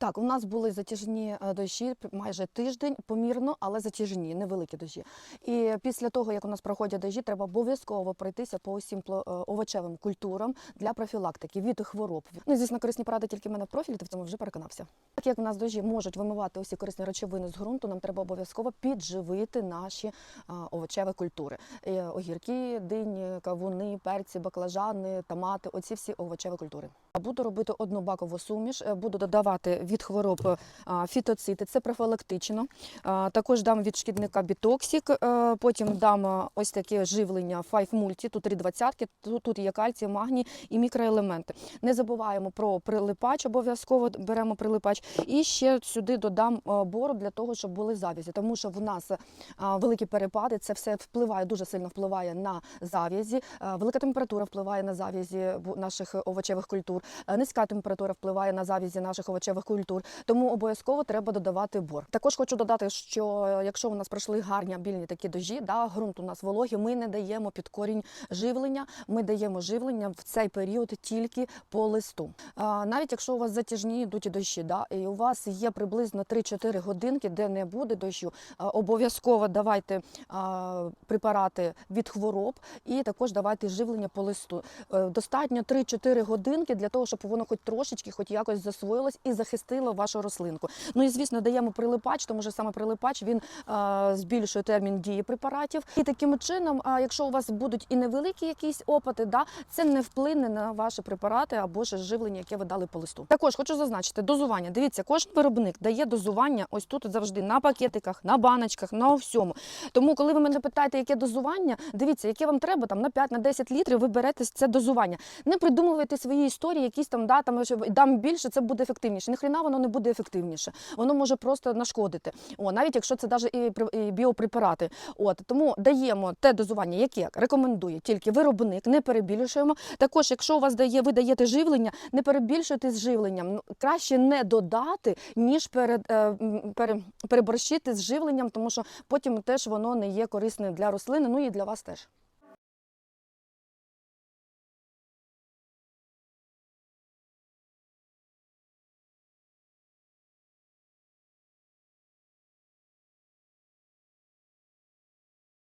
Так, у нас були затяжні е, дощі майже тиждень, помірно, але затяжні, невеликі дощі. І після того, як у нас проходять дощі, треба обов'язково пройтися по усім е, овочевим культурам для профілактики від хвороб. Ну, звісно, корисні поради тільки в мене в профілі, ти в цьому вже переконався. Так як у нас дощі можуть вимивати усі корисні речовини з ґрунту, нам треба обов'язково підживити наші овочеві культури. Е, Огірки, дині, кавуни, перці, баклажани, томати оці всі овочеві культури. Буду робити одну бакову суміш, е, буду додавати від хвороб фітоцити, це профілактично. Також дам від шкідника бітоксик, е, потім дам ось таке живлення 5 Multi, тут 320, тут, є кальцій, магній і мікроелементи. Не забуваємо про прилипач, обов'язково беремо прилипач. І ще сюди додам е, бору для того, щоб були завязі, тому що в нас е, великі перепади, це все впливає, дуже сильно впливає на зав'язі. Е, Велика температура впливає на зав'язі наших овочевих культур, е, низька температура впливає на зав'язі наших овочевих культур, тому обов'язково треба додавати бор. Також хочу додати, що е, якщо у нас пройшли гарні обільні такі дожі, да, ґрунт у нас вологий, ми не даємо під корінь живлення, ми даємо живлення в цей період тільки по листу. А, навіть якщо у вас затяжні йдуть дощі, да, і у вас є приблизно 3-4 годинки, де не буде дощу, обов'язково давайте а, препарати від хвороб і також давайте живлення по листу. Е, Достатньо 3-4 годинки для того, щоб воно хоч трошечки, хоч якось засвоїлось і захистило вашу рослинку. Ну і звісно, даємо прилипач, тому що саме прилипач він а, збільшує термін дії препаратів. І таким чином, а, якщо у вас будуть і невеликі якісь опити, да, це не вплине на ваші препарати або ж живлення, яке ви дали по листу. Також хочу зазначити дозування. Дивіться, кожен виробник дає дозування ось тут завжди на пакетиках, на баночках, на всьому. Тому, коли ви мене питаєте, яке дозування, дивіться, яке вам треба там на 5 на 10 літрів, ви берете це дозування. Не придумуйте свої історії, якісь там да, там що дам більше, це буде ефективніше. Ніхрена воно не буде ефективніше. Воно може просто нашкодити. О, навіть якщо це навіть і, біопрепарати. От тому даємо те дозування, яке рекомендує тільки виробник, не перебільшуємо. Також, якщо у вас дає, ви даєте живлення, не перебільшуйте з живленням. Ну, Краще не додати, ніж перед, е, пере, переборщити з живленням, тому що потім теж воно не є корисним для рослини, ну і для вас теж.